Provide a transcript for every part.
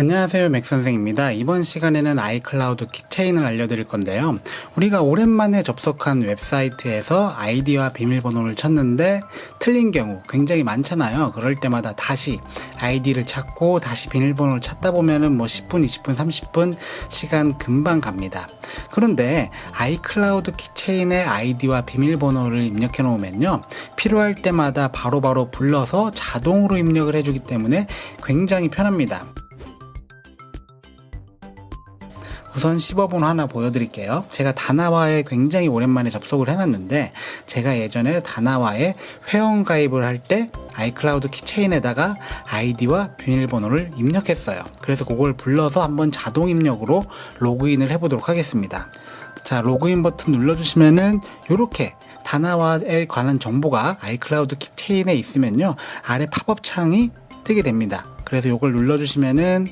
안녕하세요 맥선생입니다. 이번 시간에는 아이클라우드 키체인을 알려드릴 건데요. 우리가 오랜만에 접속한 웹사이트에서 아이디와 비밀번호를 쳤는데 틀린 경우 굉장히 많잖아요. 그럴 때마다 다시 아이디를 찾고 다시 비밀번호를 찾다 보면은 뭐 10분, 20분, 30분 시간 금방 갑니다. 그런데 아이클라우드 키체인의 아이디와 비밀번호를 입력해 놓으면요. 필요할 때마다 바로바로 불러서 자동으로 입력을 해주기 때문에 굉장히 편합니다. 우선 15번 하나 보여드릴게요. 제가 다나와에 굉장히 오랜만에 접속을 해놨는데 제가 예전에 다나와에 회원 가입을 할 때 아이클라우드 키체인에다가 아이디와 비밀번호를 입력했어요. 그래서 그걸 불러서 한번 자동 입력으로 로그인을 해보도록 하겠습니다. 자, 로그인 버튼 눌러주시면은 이렇게 다나와에 관한 정보가 아이클라우드 키체인에 있으면요 아래 팝업 창이 뜨게 됩니다. 그래서 이걸 눌러주시면은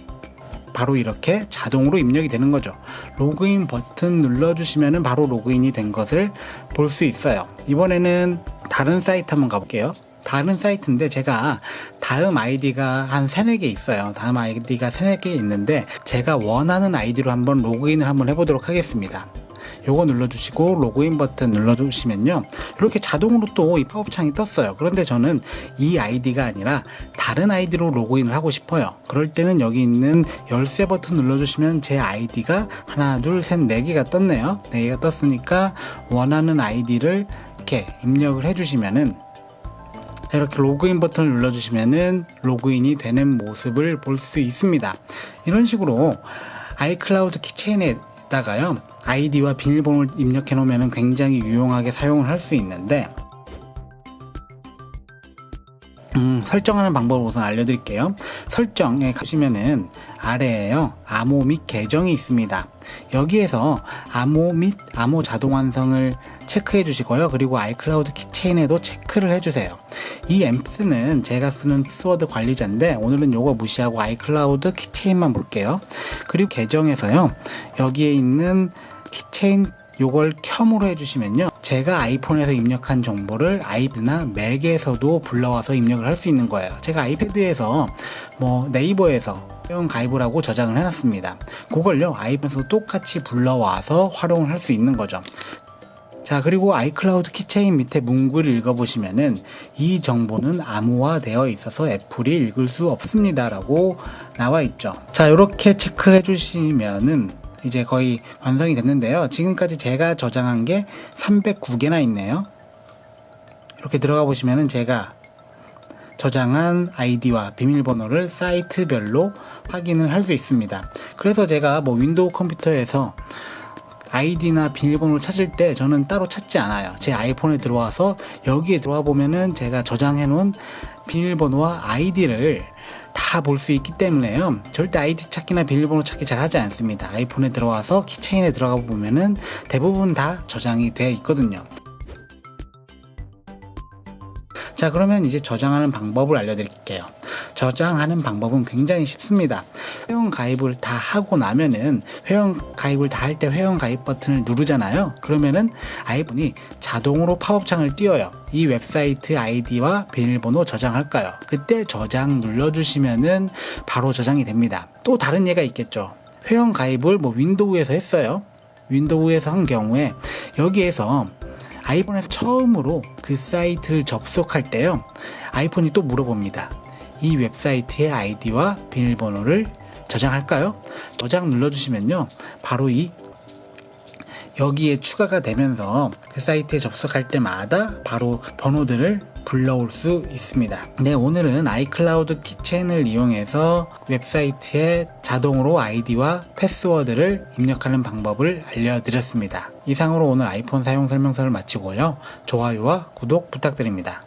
바로 이렇게 자동으로 입력이 되는 거죠. 로그인 버튼 눌러주시면 바로 로그인이 된 것을 볼 수 있어요. 이번에는 다른 사이트 한번 가볼게요. 다른 사이트인데 제가 다음 아이디가 한 3, 4개 있어요. 다음 아이디가 3, 4개 있는데 제가 원하는 아이디로 한번 로그인을 한번 해보도록 하겠습니다. 요거 눌러주시고 로그인 버튼 눌러주시면요. 이렇게 자동으로 또 이 팝업 창이 떴어요. 그런데 저는 이 아이디가 아니라 다른 아이디로 로그인을 하고 싶어요. 그럴 때는 여기 있는 열쇠 버튼 눌러주시면 제 아이디가 하나 둘셋네 개가 떴네요. 네 개가 떴으니까 원하는 아이디를 이렇게 입력을 해주시면은 자, 이렇게 로그인 버튼을 눌러주시면은 로그인이 되는 모습을 볼 수 있습니다. 이런 식으로 아이클라우드 키체인에 다가요 아이디와 비밀번호를 입력해 놓으면 굉장히 유용하게 사용을 할 수 있는데 음, 설정하는 방법을 우선 알려드릴게요. 설정에 가시면은 아래에요. 암호 및 계정이 있습니다. 여기에서 암호 및 암호 자동 완성을 체크해 주시고요. 그리고 아이클라우드 키체인에도 체크를 해 주세요. 이 앰프는 제가 쓰는 스워드 관리자인데 오늘은 요거 무시하고 아이클라우드 키체인만 볼게요. 그리고 계정에서요. 여기에 있는 키체인 요걸 켬으로 해 주시면요. 제가 아이폰에서 입력한 정보를 아이패드나 맥에서도 불러와서 입력을 할 수 있는 거예요. 제가 아이패드에서 뭐 네이버에서 회원 가입을 하고 저장을 해놨습니다. 그걸요 아이폰에서 똑같이 불러와서 활용을 할 수 있는 거죠. 자, 그리고 아이클라우드 키체인 밑에 문구를 읽어보시면은 이 정보는 암호화되어 있어서 애플이 읽을 수 없습니다라고 나와 있죠. 자, 이렇게 체크를 해주시면은 이제 거의 완성이 됐는데요. 지금까지 제가 저장한 게 309개나 있네요. 이렇게 들어가 보시면은 제가 저장한 아이디와 비밀번호를 사이트별로 확인을 할 수 있습니다. 그래서 제가 뭐 윈도우 컴퓨터에서 아이디나 비밀번호를 찾을 때 저는 따로 찾지 않아요. 제 아이폰에 들어와서 여기에 들어와 보면은 제가 저장해 놓은 비밀번호와 아이디를 다 볼 수 있기 때문에요. 절대 아이디 찾기나 비밀번호 찾기 잘 하지 않습니다. 아이폰에 들어와서 키체인에 들어가 보면은 대부분 다 저장이 되어 있거든요. 자, 그러면 이제 저장하는 방법을 알려드릴게요. 저장하는 방법은 굉장히 쉽습니다. 회원 가입을 다 하고 나면은 회원 가입을 다 할 때 회원 가입 버튼을 누르잖아요. 그러면은 아이폰이 자동으로 팝업창을 띄워요. 이 웹사이트 아이디와 비밀번호 저장할까요? 그때 저장 눌러주시면은 바로 저장이 됩니다. 또 다른 예가 있겠죠. 회원 가입을 뭐 윈도우에서 했어요. 윈도우에서 한 경우에 여기에서 아이폰에서 처음으로 그 사이트를 접속할 때요. 아이폰이 또 물어봅니다. 이 웹사이트의 아이디와 비밀번호를 저장할까요? 저장 눌러주시면요. 바로 이 여기에 추가가 되면서 그 사이트에 접속할 때마다 바로 번호들을 불러올 수 있습니다. 네, 오늘은 아이클라우드 키체인을 이용해서 웹사이트에 자동으로 아이디와 패스워드를 입력하는 방법을 알려드렸습니다. 이상으로 오늘 아이폰 사용 설명서를 마치고요. 좋아요와 구독 부탁드립니다.